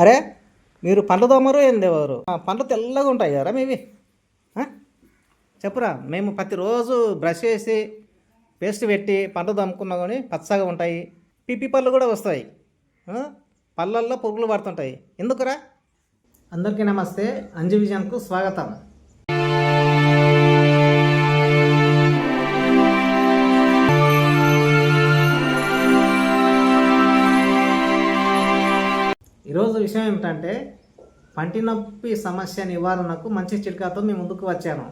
అరే మీరు పండ్లు తోమరు ఏంది ఎవరు పండ్లు తెల్లగా ఉంటాయి కదా మేవి? చెప్పురా మేము ప్రతిరోజు బ్రష్ చేసి పేస్ట్ పెట్టి పండ్లు దమ్ముకున్నా కానీ పచ్చగా ఉంటాయి. పిప్పి పళ్ళు కూడా వస్తాయి. పళ్ళల్లో పురుగులు పడుతుంటాయి. ఎందుకురా? అందరికీ నమస్తే. అంజు విజన్కు స్వాగతం. విషయం ఏమిటంటే పంటి నొప్పి సమస్య నివారణకు మంచి చిట్కాతో మీ ముందుకు వచ్చాను.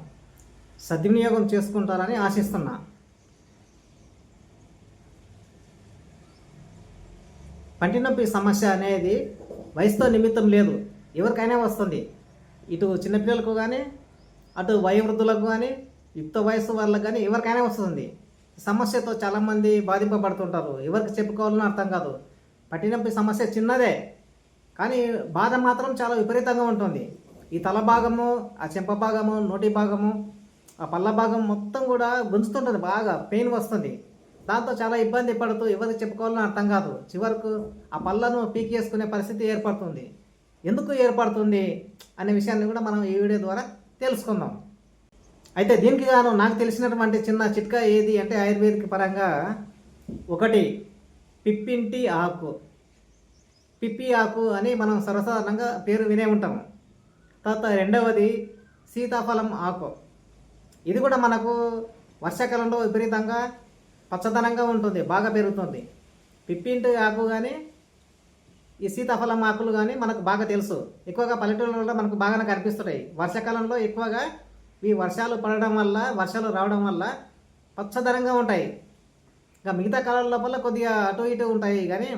సద్వినియోగం చేసుకుంటారని ఆశిస్తున్నా. పంటి నొప్పి సమస్య అనేది వయసుతో నిమిత్తం లేదు. ఎవరికైనా వస్తుంది. ఇటు చిన్నపిల్లలకు కానీ అటు వయోవృద్ధులకు కానీ యుక్త వయసు వాళ్ళకు కానీ ఎవరికైనా వస్తుంది. సమస్యతో చాలామంది బాధింపబడుతుంటారు. ఎవరికి చెప్పుకోవాలని అర్థం కాదు. పట్టినొప్పి సమస్య చిన్నదే. కానీ బాధ మాత్రం చాలా విపరీతంగా ఉంటుంది. ఈ తల భాగము ఆ చెంప భాగము నోటి భాగము ఆ పళ్ళ భాగం మొత్తం కూడా గుంజుతుంటుంది బాగా పెయిన్ వస్తుంది. దాంతో చాలా ఇబ్బంది పడుతూ ఎవరికి చెప్పుకోవాలని అర్థం కాదు. చివరకు ఆ పళ్ళను పీకేసుకునే పరిస్థితి ఏర్పడుతుంది. ఎందుకు ఏర్పడుతుంది అనే విషయాన్ని కూడా మనం ఈ వీడియో ద్వారా తెలుసుకుందాం. అయితే దీనికి గాను నాకు తెలిసినటువంటి చిన్న చిట్కా ఏది అంటే ఆయుర్వేదిక పరంగా ఒకటి పిప్పింటి ఆకు. పిప్పి ఆకు అని మనం సర్వసాధారణంగా పేరు వినే ఉంటాము. తర్వాత రెండవది సీతాఫలం ఆకు. ఇది కూడా మనకు వర్షాకాలంలో విపరీతంగా పచ్చదనంగా ఉంటుంది బాగా పెరుగుతుంది. పిప్పింటి ఆకు కానీ ఈ సీతాఫలం ఆకులు కానీ మనకు బాగా తెలుసు. ఎక్కువగా పల్లెటూళ్ళలో మనకు బాగానే కనిపిస్తుంటాయి. వర్షాకాలంలో ఎక్కువగా ఈ వర్షాలు పడడం వల్ల వర్షాలు రావడం వల్ల పచ్చదనంగా ఉంటాయి. ఇంకా మిగతా కాలం లోపల కొద్దిగా అటు ఇటు ఉంటాయి కానీ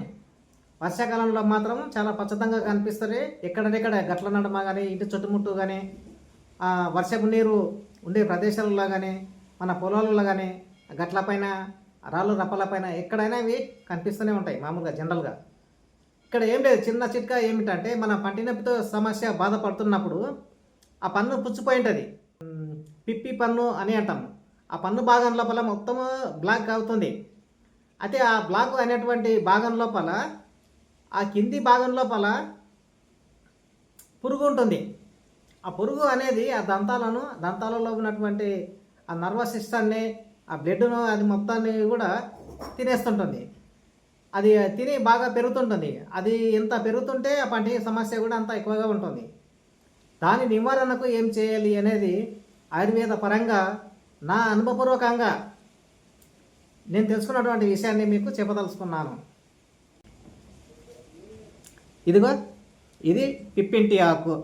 వర్షాకాలంలో మాత్రం చాలా పచ్చదంగా కనిపిస్తుంది. ఎక్కడెక్కడ గట్ల నడమ కానీ ఇంటి చుట్టుముట్టు కానీ ఆ వర్షపు నీరు ఉండే ప్రదేశాలలో కానీ మన పొలాలలో కానీ గట్లపైన రాళ్ళు రప్పల పైన ఎక్కడైనా ఇవి కనిపిస్తూనే ఉంటాయి మామూలుగా జనరల్గా. ఇక్కడ ఏం లేదు చిన్న చిట్కా ఏమిటంటే మన పంటి నొప్పితో సమస్య బాధపడుతున్నప్పుడు ఆ పన్ను పుచ్చిపోయి ఉంటుంది. పిప్పి పన్ను అని అంటాము ఆ పన్ను భాగం లోపల మొత్తం బ్లాక్ అవుతుంది. అయితే ఆ బ్లాక్ అనేటువంటి భాగం లోపల ఆ కింది భాగం లోపల పురుగు ఉంటుంది. ఆ పురుగు అనేది ఆ దంతాలను దంతాలలో ఉన్నటువంటి ఆ నర్వస్ సిస్టాన్ని ఆ బ్లడ్ను అది మొత్తాన్ని కూడా తినేస్తుంటుంది. అది తిని బాగా పెరుగుతుంటుంది. అది ఎంత పెరుగుతుంటే ఆ పంటి సమస్య కూడా అంత ఎక్కువగా ఉంటుంది. దాని నివారణకు ఏం చేయాలి అనేది ఆయుర్వేద పరంగా నా అనుభవపూర్వకంగా నేను తెలుసుకున్నటువంటి విషయాన్ని మీకు చెప్పదలుచుకున్నాను. ఇదిగో ఇది పిప్పింటి ఆకు.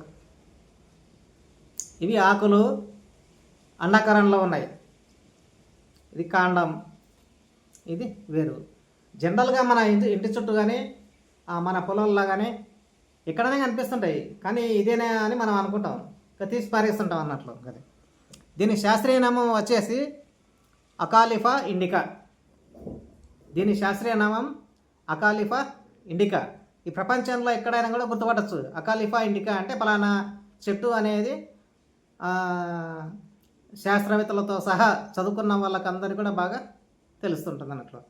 ఇవి ఆకులు అండాకారంలో ఉన్నాయి. ఇది కాండం ఇది వేరు. జనరల్గా మన ఇంటి ఇంటి చుట్టూ కానీ మన పొలంలో కానీ ఎక్కడనే కనిపిస్తుంటాయి. కానీ ఇదేనా అని మనం అనుకుంటాం. ఇంకా తీసి పారేస్తుంటాం అన్నట్లు కదా దీని శాస్త్రీయ నామం వచ్చేసి అకాలిఫా ఇండికా. దీని శాస్త్రీయ నామం అకాలిఫా ఇండికా. ఈ ప్రపంచంలో ఎక్కడైనా కూడా గుర్తుపట్టచ్చు. అకాలిఫా ఇండికా అంటే పలానా చెట్టు అనేది శాస్త్రవేత్తలతో సహా చదువుకున్న వాళ్ళకందరికీ కూడా బాగా తెలుస్తుంటుంది అన్నట్లు.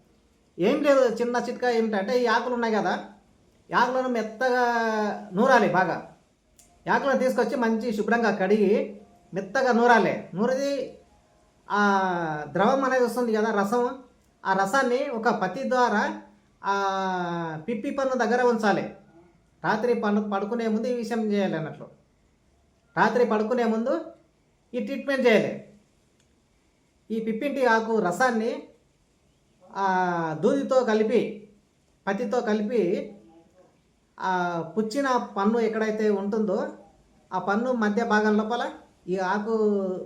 ఏం లేదు చిన్న చిట్కా ఏమిటంటే ఈ ఆకులు ఉన్నాయి కదా ఆకులను మెత్తగా నూరాలి బాగా. ఆకులను తీసుకొచ్చి మంచి శుభ్రంగా కడిగి మెత్తగా నూరాలి. నూరిది ఆ ద్రవం అనేది వస్తుంది కదా రసం. ఆ రసాన్ని ఒక పత్తి ద్వారా పిప్పి పన్ను దగ్గర ఉంచాలి. రాత్రి పన్ను పడుకునే ముందు ఈ విషయం చేయాలి అన్నట్లు. రాత్రి పడుకునే ముందు ఈ ట్రీట్మెంట్ చేయాలి. ఈ పిప్పింటి ఆకు రసాన్ని ఆ, దూదితో కలిపి పత్తితో కలిపి పుచ్చిన పన్ను ఎక్కడైతే ఉంటుందో ఆ పన్ను మధ్య భాగం లోపల ఈ ఆకు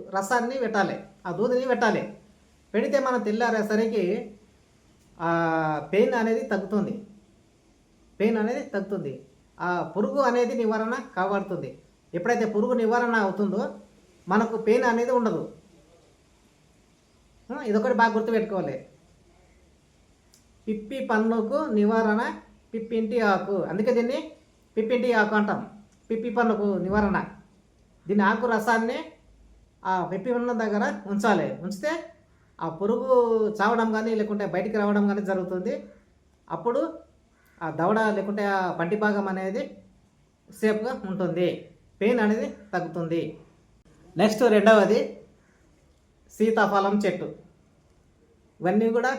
రసాన్ని పెట్టాలి. ఆ దూదిని పెట్టాలి. పెడితే మనం తెల్లారేసరికి పెయిన్ అనేది తగ్గుతుంది. పెయిన్ అనేది తగ్గుతుంది. ఆ పురుగు అనేది నివారణ కాపాడుతుంది. ఎప్పుడైతే పురుగు నివారణ అవుతుందో మనకు పెయిన్ అనేది ఉండదు. ఇదొకటి బాగా గుర్తుపెట్టుకోవాలి. పిప్పి పన్నుకు నివారణ పిప్పింటి ఆకు. అందుకే దీన్ని పిప్పింటి ఆకు అంటాం. పిప్పి పన్నుకు నివారణ. దీని ఆకు రసాన్ని ఆ పిప్పి పన్ను దగ్గర ఉంచాలి. ఉంచితే ఆ పురుగు చావడం కానీ లేకుంటే బయటికి రావడం కానీ జరుగుతుంది. అప్పుడు ఆ దవడ లేకుంటే ఆ పంటి భాగం అనేది సేఫ్గా ఉంటుంది. పెయిన్ అనేది తగ్గుతుంది. నెక్స్ట్ రెండవది సీతాఫలం చెట్టు. ఇవన్నీ కూడా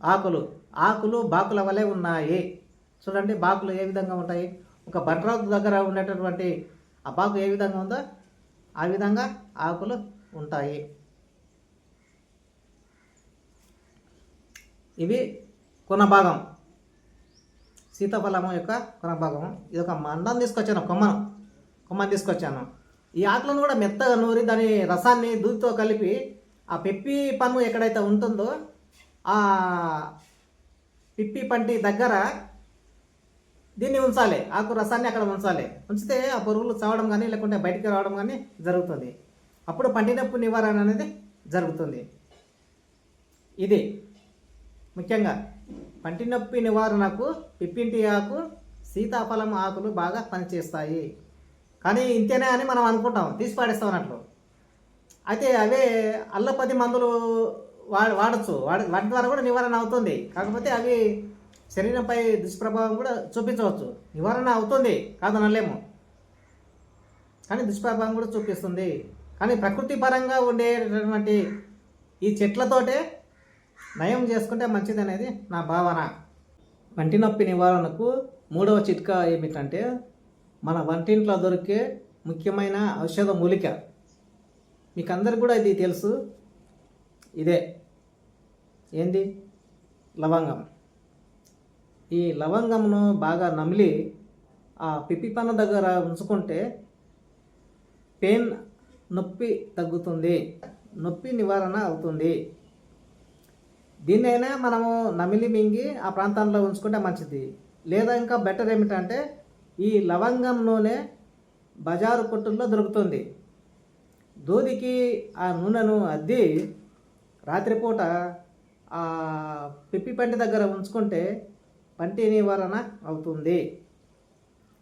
ఆకులు. ఆకులు బాకుల వలె ఉన్నాయి. చూడండి బాకులు ఏ విధంగా ఉంటాయి? ఒక బండరాకు దగ్గర ఉండేటటువంటి ఆ బాకు ఏ విధంగా ఉందో ఆ విధంగా ఆకులు ఉంటాయి. ఇవి కొన భాగం సీతాఫలము యొక్క కొన భాగం ఇది ఒక మండం తీసుకొచ్చాను కొమ్మను. కొమ్మను తీసుకొచ్చాను. ఈ ఆకులను కూడా మెత్తగా నూరి దాని రసాన్ని దూదితో కలిపి ఆ పిప్పి పన్ను ఎక్కడైతే ఉంటుందో ఆ పిప్పి పంటి దగ్గర దీన్ని ఉంచాలి. ఆకు రసాన్ని అక్కడ ఉంచాలి. ఉంచితే ఆ పురుగులు చావడం కానీ లేకుంటే బయటికి రావడం కానీ జరుగుతుంది. అప్పుడు పంటి నొప్పి నివారణ అనేది జరుగుతుంది. ఇది ముఖ్యంగా పంటి నొప్పి నివారణకు పిప్పింటి ఆకు సీతాఫలం ఆకులు బాగా పనిచేస్తాయి. కానీ ఇంతేనే అని మనం అనుకుంటాం. తీసి పాడేస్తాం అన్నట్లు. అయితే అవే అల్లపది మందులు వాడ వాడచ్చు. వాడ వాటి ద్వారా కూడా నివారణ అవుతుంది. కాకపోతే అవి శరీరంపై దుష్ప్రభావం కూడా చూపించవచ్చు. నివారణ అవుతుంది. కాదనలేము కానీ దుష్ప్రభావం కూడా చూపిస్తుంది. కానీ ప్రకృతి పరంగా ఉండేటటువంటి ఈ చెట్లతోటే నయం చేసుకుంటే మంచిది అనేది నా భావన. వంటి నొప్పి నివారణకు మూడవ చిట్కా ఏమిటంటే మన వంటింట్లో దొరికే ముఖ్యమైన ఔషధ మూలిక. మీకు అందరికి కూడా ఇది తెలుసు. ఇదే. ఏంది? లవంగం. ఈ లవంగంను బాగా నమిలి ఆ పిప్పి పన్ను దగ్గర ఉంచుకుంటే పెయిన్ నొప్పి తగ్గుతుంది. నొప్పి నివారణ అవుతుంది. దీన్నైనా మనము నమిలి మింగి ఆ ప్రాంతాల్లో ఉంచుకుంటే మంచిది. లేదా ఇంకా బెటర్ ఏమిటంటే ఈ లవంగం నూనె బజారు కొట్టుల్లో దొరుకుతుంది. దూదికి ఆ నూనెను అద్ది రాత్రిపూట ఆ పిప్పి పంటి దగ్గర ఉంచుకుంటే పంటి నివారణ అవుతుంది.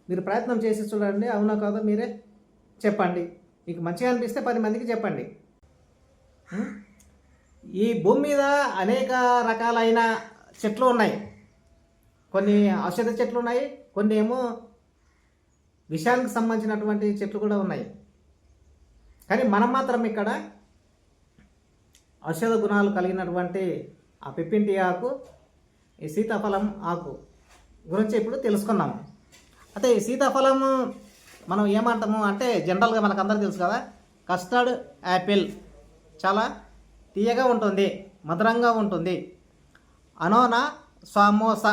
మీరు ప్రయత్నం చేసి చూడండి అవునా కాదో మీరే చెప్పండి. మీకు మంచిగా అనిపిస్తే పది మందికి చెప్పండి. ఈ భూమి మీద అనేక రకాలైన చెట్లు ఉన్నాయి. కొన్ని ఔషధ చెట్లు ఉన్నాయి కొన్ని ఏమో విషయానికి సంబంధించినటువంటి చెట్లు కూడా ఉన్నాయి. కానీ మనం మాత్రం ఇక్కడ ఔషధ గుణాలు కలిగినటువంటి ఆ పిప్పింటి ఆకు ఈ సీతాఫలం ఆకు గురించి ఇప్పుడు తెలుసుకున్నాము. అయితే ఈ సీతాఫలం మనం ఏమంటాము అంటే జనరల్గా మనకు అందరికీ తెలుసు కదా కస్టర్డ్ యాపిల్ చాలా తీయగా ఉంటుంది మధురంగా ఉంటుంది. అనోనా స్వామోస.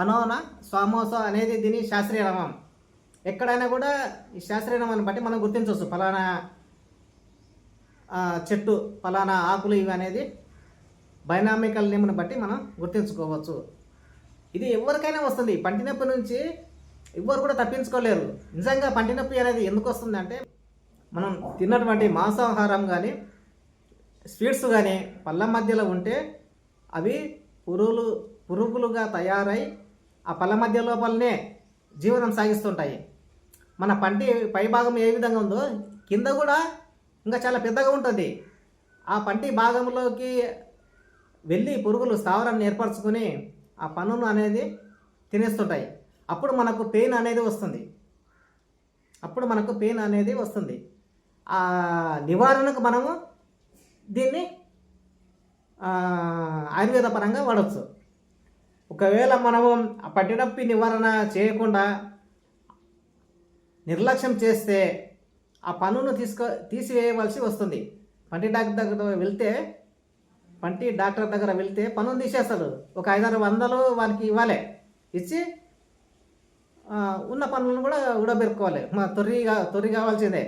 అనోనా స్వామోస అనేది దీని శాస్త్రీయ నామం ఎక్కడైనా కూడా ఈ శాస్త్రీయ నామాన్ని బట్టి మనం గుర్తించవచ్చు. ఫలానా చెట్టు ఫలానా ఆకులు ఇవి అనేది బైనామికల్ నేమ్ని బట్టి మనం గుర్తించుకోవచ్చు. ఇది ఎవరికైనా వస్తుంది. పంటి నొప్పి నుంచి ఎవ్వరు కూడా తప్పించుకోలేరు. నిజంగా పంటి నొప్పి అనేది ఎందుకు వస్తుంది అంటే మనం తిన్నటువంటి మాంసాహారం కానీ స్వీట్స్ కానీ పళ్ళ మధ్యలో ఉంటే అవి పురుగులు పురుగులుగా తయారై ఆ పళ్ళ మధ్య లోపలనే జీవనం సాగిస్తుంటాయి. మన పంటి పై భాగం ఏ విధంగా ఉందో కింద కూడా ఇంకా చాలా పెద్దగా ఉంటుంది. ఆ పంటి భాగంలోకి వెళ్ళి పురుగులు స్థావరాన్ని ఏర్పరచుకొని ఆ పన్నును అనేది తినేస్తుంటాయి. అప్పుడు మనకు పెయిన్ అనేది వస్తుంది. అప్పుడు మనకు పెయిన్ అనేది వస్తుంది. ఆ నివారణకు మనము దీన్ని ఆయుర్వేద పరంగా వాడవచ్చు ఒకవేళ మనము పట్టినొప్పి నివారణ చేయకుండా నిర్లక్ష్యం చేస్తే ఆ పన్నును తీసుకో తీసివేయవలసి వస్తుంది. పంటి డాక్టర్ దగ్గర వెళ్తే పంటి డాక్టర్ దగ్గర వెళ్తే పన్నును తీసేస్తాడు. ఒక ఐదారు వందలు వారికి ఇవ్వాలి. ఇచ్చి ఉన్న పనులను కూడా ఉడబెరుకోవాలి మా తొర్రిగా తొర్రి కావాల్సిందే.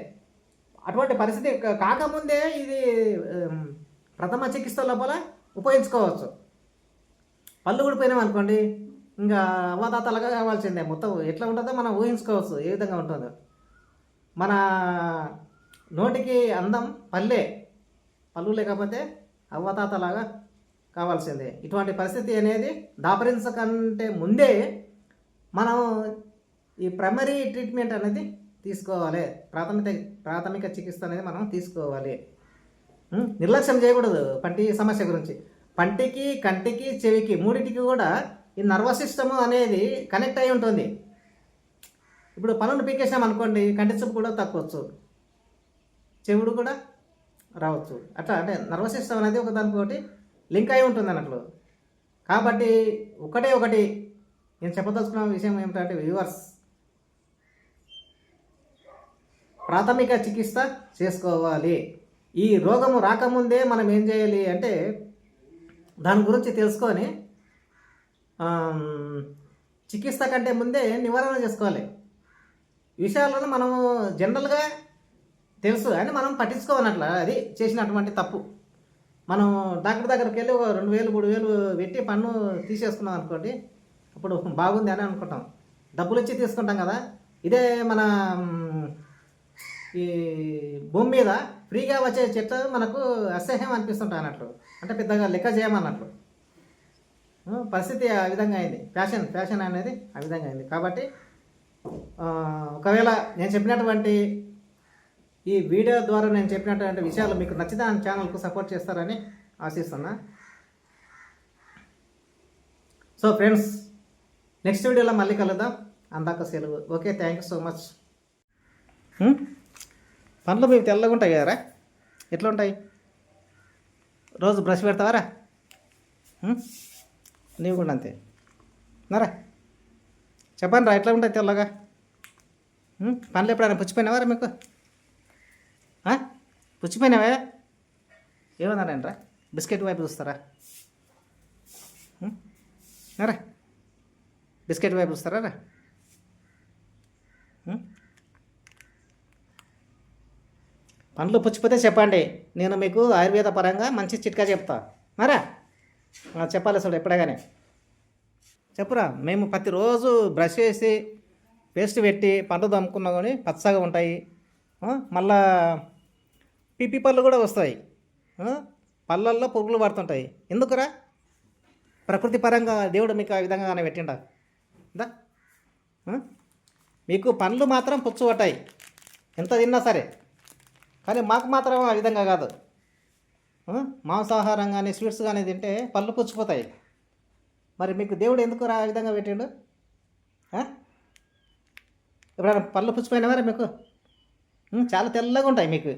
అటువంటి పరిస్థితి కాకముందే ఇది ప్రథమ చికిత్స లోపల ఉపయోగించుకోవచ్చు. పళ్ళు ఊడిపోయినాం అనుకోండి ఇంకా అవ్వదాతలుగా కావాల్సిందే. మొత్తం ఎట్లా ఉంటుందో మనం ఊహించుకోవచ్చు ఏ విధంగా ఉంటుందో. మన నోటికి అందం పల్లె పళ్ళు లేకపోతే అవ్వతాతలాగా కావాల్సిందే. ఇటువంటి పరిస్థితి అనేది దాపరించకంటే ముందే మనం ఈ ప్రైమరీ ట్రీట్మెంట్ అనేది తీసుకోవాలి. ప్రాథమిక ప్రాథమిక చికిత్స అనేది మనం తీసుకోవాలి. నిర్లక్ష్యం చేయకూడదు పంటి సమస్య గురించి. పంటికి కంటికి చెవికి మూడింటికి కూడా ఈ నర్వస్ సిస్టమ్ అనేది కనెక్ట్ అయి ఉంటుంది. ఇప్పుడు పనులు పీకేసాం అనుకోండి కంటి చూపు కూడా తక్కువచ్చు చెవుడు కూడా రావచ్చు. అట్లా అంటే నర్వస్ సిస్టమ్ అనేది ఒక దానికోటి లింక్ అయి ఉంటుంది అన్నట్లు. కాబట్టి ఒకటే ఒకటి నేను చెప్పదలుచుకున్న విషయం ఏమిటంటే వ్యూవర్స్. ప్రాథమిక చికిత్స చేసుకోవాలి. ఈ రోగము రాకముందే మనం ఏం చేయాలి అంటే దాని గురించి తెలుసుకొని చికిత్స కంటే ముందే నివారణ చేసుకోవాలి. విషయాలను మనము జనరల్గా తెలుసు అని మనం పట్టించుకోవనట్ల అది చేసినటువంటి తప్పు. మనం డాక్టర్ దగ్గరికి వెళ్ళి ఒక రెండు వేలు మూడు వేలు పెట్టి పన్ను తీసేసుకున్నాం అనుకోండి అప్పుడు బాగుంది అని అనుకుంటాం. డబ్బులు ఇచ్చి తీసుకుంటాం కదా. ఇదే మన ఈ భూమి మీద ఫ్రీగా వచ్చే చెట్లు మనకు అసహ్యం అనిపిస్తుంటాయి అన్నట్లు. అంటే పెద్దగా లెక్క చేయమన్నట్లు. పరిస్థితి ఆ విధంగా అయింది. ఫ్యాషన్ ఫ్యాషన్ అనేది ఆ విధంగా అయింది. కాబట్టి ఒకవేళ నేను చెప్పినటువంటి ఈ వీడియో ద్వారా నేను చెప్పినటువంటి విషయాలు మీకు నచ్చితే ఆ ఛానల్కు సపోర్ట్ చేస్తారని ఆశిస్తున్నా. సో ఫ్రెండ్స్ నెక్స్ట్ వీడియోలో మళ్ళీ కలుద్దాం. అందాక సెలవు. Okay thank you so much. Hmm? పండ్లు మీకు తెల్లగా ఉంటాయి కదరా? ఎట్లా ఉంటాయి రోజు బ్రష్ పెడతావారా? నీవు కూడా అంతే. నరా. చెప్పండి రా ఎట్లా ఉంటాయి తెల్లగా? పండ్లు ఎప్పుడైనా పుచ్చిపోయినావారా మీకు? ఆ? పుచ్చిపోయినావే? ఏమన్నారంట్రా బిస్కెట్ వైపు చూస్తారా? ఉం? బిస్కెట్ వైపు చూస్తారా రా? పండ్లు పుచ్చిపోతే చెప్పండి. నేను మీకు ఆయుర్వేద పరంగా మంచి చిట్కా చెప్తా. మరా? చెప్పాలి అసలు ఎప్పుడగానే చెప్పురా మేము ప్రతిరోజు బ్రష్ చేసి పేస్ట్ పెట్టి పండ్లు దమ్ముకున్నా కానీ పచ్చగా ఉంటాయి. మళ్ళా పిప్పి పళ్ళు కూడా వస్తాయి. పళ్ళల్లో పురుగులు పడుతుంటాయి. ఎందుకురా? ప్రకృతి పరంగా దేవుడు మీకు ఆ విధంగానే పెట్టిండా? దా. మీకు పండ్లు మాత్రం పుచ్చు పట్టాయి. ఎంత తిన్నా సరే. కానీ మాకు మాత్రం ఆ విధంగా కాదు. మాంసాహారం కానీ స్వీట్స్ కానీ తింటే పళ్ళు పుచ్చిపోతాయి. మరి మీకు దేవుడు ఎందుకు ఆ విధంగా పెట్టిండు? ఎప్పుడైనా పళ్ళు పుచ్చిపోయినావారా మీకు? చాలా తెల్లగా ఉంటాయి మీకు.